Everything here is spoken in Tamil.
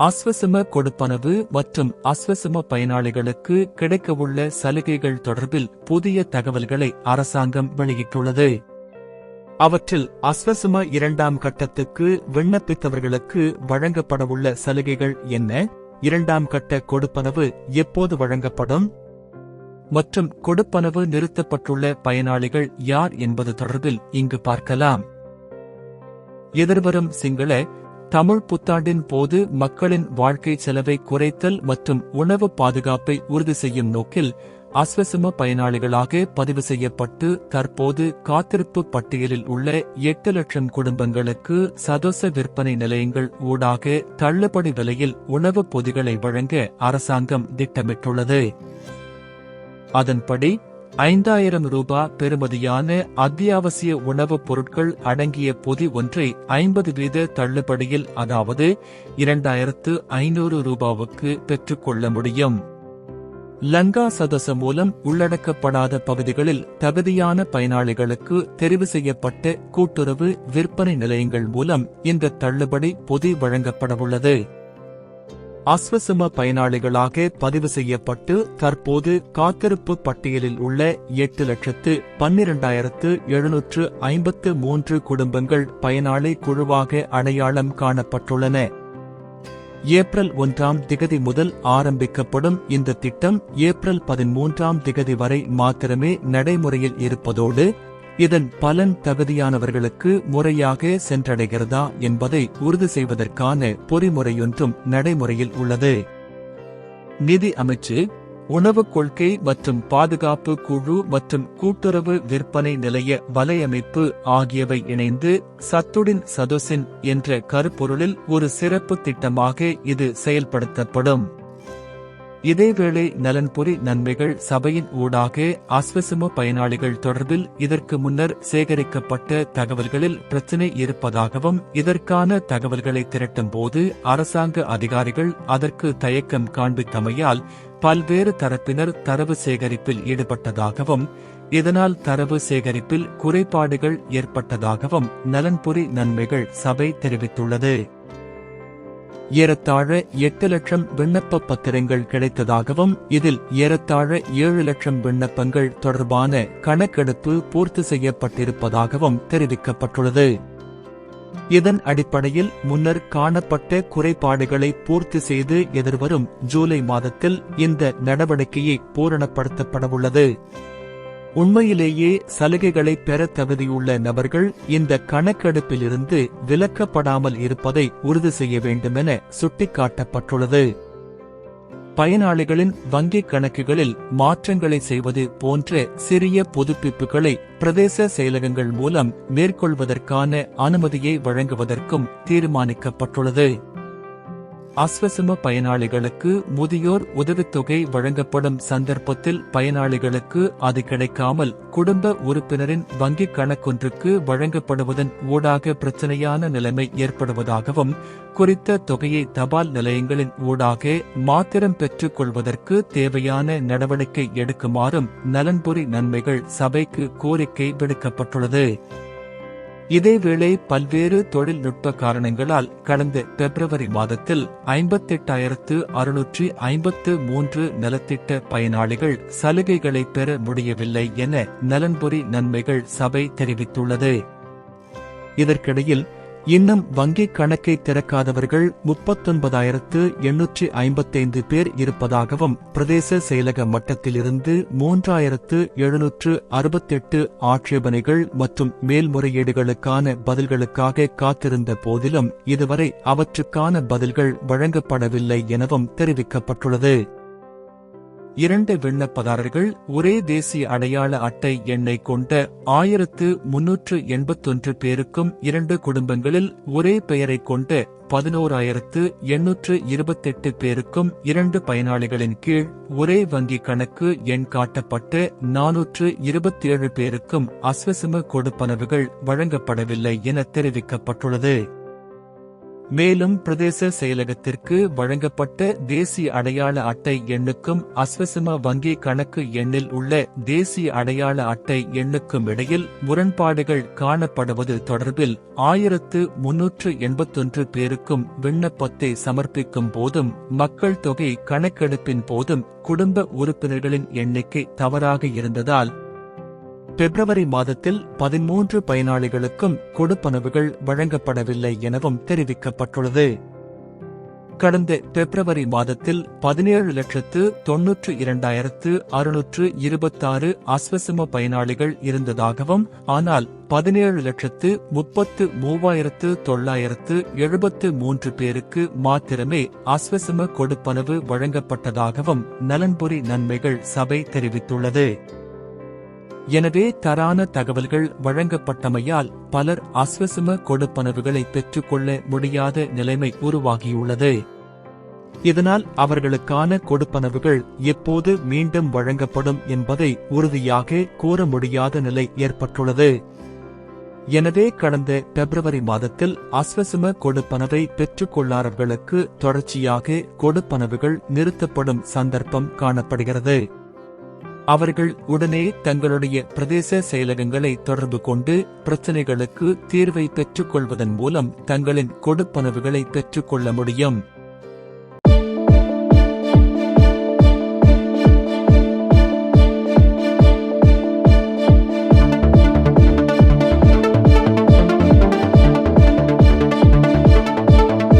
அஸ்வசம கொடுப்பனவு மற்றும் அஸ்வசம பயனாளிகளுக்கு கிடைக்கவுள்ள சலுகைகள் தொடர்பில் புதிய தகவல்களை அரசாங்கம் வெளியிட்டுள்ளது. அவற்றில் அஸ்வசம இரண்டாம் கட்டத்துக்கு விண்ணப்பித்தவர்களுக்கு வழங்கப்படவுள்ள சலுகைகள் என்ன? இரண்டாம் கட்ட கொடுப்பனவு எப்போது வழங்கப்படும்? மற்றும் கொடுப்பனவு நிறுத்தப்பட்டுள்ள பயனாளிகள் யார் என்பது தொடர்பில் இங்கு பார்க்கலாம். எதிர்வரும் சிங்கள தமிழ் புத்தாண்டின் போது மக்களின் வாழ்க்கை செலவை குறைத்தல் மற்றும் உணவு பாதுகாப்பை உறுதி செய்யும் நோக்கில் அஸ்வசம பயனாளிகளாக பதிவு செய்யப்பட்டு தற்போது காத்திருப்பு பட்டியலில் உள்ள எட்டு லட்சம் குடும்பங்களுக்கு சதோச விற்பனை நிலையங்கள் ஊடாக தள்ளுபடி விலையில் உணவுப் பொதிகளை வழங்க அரசாங்கம் திட்டமிட்டுள்ளது. அதன்படி ஐந்தாயிரம் ரூபாய் பெறுமதியான அத்தியாவசிய உணவுப் பொருட்கள் அடங்கிய பொதி ஒன்றை ஐம்பது வீத தள்ளுபடியில் அதாவது இரண்டாயிரத்து ஐநூறு ரூபாவுக்கு பெற்றுக்கொள்ள முடியும். லங்கா சதச மூலம் உள்ளடக்கப்படாத பகுதிகளில் தகுதியான பயனாளிகளுக்கு தெரிவு செய்யப்பட்ட கூட்டுறவு விற்பனை நிலையங்கள் மூலம் இந்த தள்ளுபடி பொதி வழங்கப்படவுள்ளது. அஸ்வசம பயனாளிகளாக பதிவு செய்யப்பட்டு தற்போது காத்திருப்பு பட்டியலில் உள்ள எட்டு லட்சத்து பன்னிரண்டாயிரத்து எழுநூற்று ஐம்பத்து மூன்று குடும்பங்கள் பயனாளி குழுவாக அடையாளம் காணப்பட்டுள்ளன. ஏப்ரல் ஒன்றாம் திகதி முதல் ஆரம்பிக்கப்படும் இந்த திட்டம் ஏப்ரல் பதிமூன்றாம் திகதி வரை மாத்திரமே நடைமுறையில் இருப்பதோடு இதன் பலன் தகுதியானவர்களுக்கு முறையாக சென்றடைகிறதா என்பதை உறுதி செய்வதற்கான பொறிமுறையொன்றும் நடைமுறையில் உள்ளது. நிதி அமைச்சு உணவுக் கொள்கை மற்றும் பாதுகாப்பு குழு மற்றும் கூட்டுறவு விற்பனை நிலைய வலையமைப்பு ஆகியவை இணைந்து சத்துடின் சதுசின் என்ற கருப்பொருளில் ஒரு சிறப்பு திட்டமாக இது செயல்படுத்தப்படும். இதேவேளை நலன்புரி நன்மைகள் சபையின் ஊடாக அஸ்வசம பயனாளிகள் தொடர்பில் இதற்கு முன்னர் சேகரிக்கப்பட்ட தகவல்களில் பிரச்சினை இருப்பதாகவும் இதற்கான தகவல்களை திரட்டும் போது அரசாங்க அதிகாரிகள் அதற்கு தயக்கம் காண்பித்தமையால் பல்வேறு தரப்பினர் தரவு சேகரிப்பில் ஈடுபட்டதாகவும் இதனால் தரவு சேகரிப்பில் குறைபாடுகள் ஏற்பட்டதாகவும் நலன்புரி நன்மைகள் சபை தெரிவித்துள்ளது. ஏறத்தாழ எட்டு லட்சம் விண்ணப்ப பத்திரங்கள் கிடைத்ததாகவும் இதில் ஏறத்தாழ ஏழு லட்சம் விண்ணப்பங்கள் தொடர்பான கணக்கெடுப்பு பூர்த்தி செய்யப்பட்டிருப்பதாகவும் தெரிவிக்கப்பட்டுள்ளது. இதன் அடிப்படையில் முன்னர் காணப்பட்ட குறைபாடுகளை பூர்த்தி செய்து எதிர்வரும் ஜூலை மாதத்தில் இந்த நடவடிக்கையை பூரணப்படுத்தப்படவுள்ளது. உண்மையிலேயே சலுகைகளை பெற தகுதியுள்ள நபர்கள் இந்த கணக்கெடுப்பிலிருந்து விலக்கப்படாமல் இருப்பதை உறுதி செய்ய வேண்டுமென சுட்டிக்காட்டப்பட்டுள்ளது. பயனாளிகளின் வங்கிக் கணக்குகளில் மாற்றங்களை செய்வது போன்ற சிறிய புதுப்பிப்புகளை பிரதேச செயலகங்கள் மூலம் மேற்கொள்வதற்கான அனுமதியை வழங்குவதற்கும் தீர்மானிக்கப்பட்டுள்ளது. அஸ்வசம பயனாளிகளுக்கு முதியோர் உதவித்தொகை வழங்கப்படும் சந்தர்ப்பத்தில் பயனாளிகளுக்கு அது கிடைக்காமல் குடும்ப உறுப்பினரின் வங்கிக் கணக்கொன்றுக்கு வழங்கப்படுவதன் ஊடாக பிரச்சனையான நிலைமை ஏற்படுவதாகவும் குறித்த தொகையை தபால் நிலையங்களின் ஊடாக மாத்திரம் பெற்றுக் கொள்வதற்கு தேவையான நடவடிக்கை எடுக்குமாறும் நலன்புரி நன்மைகள் சபைக்கு கோரிக்கை விடுக்கப்பட்டுள்ளது. இதேவேளை பல்வேறு தொழில்நுட்ப காரணங்களால் கடந்த பிப்ரவரி மாதத்தில் ஐம்பத்தெட்டாயிரத்து அறுநூற்றி ஐம்பத்து மூன்று நலத்திட்ட பயனாளிகள் சலுகைகளை பெற முடியவில்லை என நலன்புரி நன்மைகள் சபை தெரிவித்துள்ளது. இதற்கிடையில் இன்னும் வங்கிக் கணக்கை திறக்காதவர்கள் முப்பத்தொன்பதாயிரத்து எண்ணூற்றி ஐம்பத்தைந்து பேர் இருப்பதாகவும் பிரதேச செயலக மட்டத்திலிருந்து மூன்றாயிரத்து எழுநூற்று அறுபத்தெட்டு ஆட்சேபனைகள் மற்றும் மேல்முறையீடுகளுக்கான பதில்களுக்காக காத்திருந்த போதிலும் இதுவரை அவற்றுக்கான பதில்கள் வழங்கப்படவில்லை எனவும் தெரிவிக்கப்பட்டுள்ளது. இரண்டு விண்ணப்பதாரர்கள் ஒரே தேசிய அடையாள அட்டை எண்ணை கொண்ட ஆயிரத்து முன்னூற்று எண்பத்தொன்று பேருக்கும் இரண்டு குடும்பங்களில் ஒரே பெயரை கொண்ட பதினோராயிரத்து எண்ணூற்று இருபத்தெட்டு பேருக்கும் இரண்டு பயனாளிகளின் கீழ் ஒரே வங்கி கணக்கு எண் காட்டப்பட்டு நானூற்று இருபத்தி ஏழு பேருக்கும் அஸ்வசிம கொடுப்பனவுகள் வழங்கப்படவில்லை என தெரிவிக்கப்பட்டுள்ளது. மேலும் பிரதேச செயலகத்திற்கு வழங்கப்பட்ட தேசிய அடையாள அட்டை எண்ணுக்கும் அஸ்வசம வங்கி கணக்கு எண்ணில் உள்ள தேசிய அடையாள அட்டை எண்ணுக்கும் இடையில் முரண்பாடுகள் காணப்படுவது தொடர்பில் ஆயிரத்து முன்னூற்று எண்பத்தொன்று பேருக்கும் விண்ணப்பத்தை சமர்ப்பிக்கும் போதும் மக்கள் தொகை கணக்கெடுப்பின் போதும் குடும்ப உறுப்பினர்களின் எண்ணிக்கை தவறாக இருந்ததால் பிப்ரவரி மாதத்தில் பதிமூன்று பயனாளிகளுக்கும் கொடுப்பனவுகள் வழங்கப்படவில்லை எனவும் தெரிவிக்கப்பட்டுள்ளது. கடந்த பிப்ரவரி மாதத்தில் பதினேழு லட்சத்து தொன்னூற்று இரண்டாயிரத்து அறுநூற்று இருபத்தாறு அஸ்வசம பயனாளிகள் இருந்ததாகவும் ஆனால் பதினேழு லட்சத்து முப்பத்து மூவாயிரத்து தொள்ளாயிரத்து எழுபத்து மூன்று பேருக்கு மாத்திரமே அஸ்வசம கொடுப்பனவு வழங்கப்பட்டதாகவும் நலன்புரி நன்மைகள் சபை தெரிவித்துள்ளது. எனவே தரான தகவல்கள் வழங்கப்பட்டமையால் பலர் அஸ்வசம கொடுப்பனவுகளை பெற்றுக்கொள்ள முடியாத நிலைமை உருவாகியுள்ளது. இதனால் அவர்களுக்கான கொடுப்பனவுகள் எப்போது மீண்டும் வழங்கப்படும் என்பதை உறுதியாக கூற முடியாத நிலை ஏற்பட்டுள்ளது. எனவே கடந்த பிப்ரவரி மாதத்தில் அஸ்வசம கொடுப்பனவை பெற்றுக்கொள்ளாதவர்களுக்கு தொடர்ச்சியாக கொடுப்பனவுகள் நிறுத்தப்படும் சந்தர்ப்பம் காணப்படுகிறது. அவர்கள் உடனே தங்களுடைய பிரதேச செயலகங்களை தொடர்பு கொண்டு பிரச்சனைகளுக்கு தீர்வை பெற்றுக் கொள்வதன் மூலம் தங்களின் கொடுப்பனவுகளை பெற்றுக் கொள்ள முடியும்.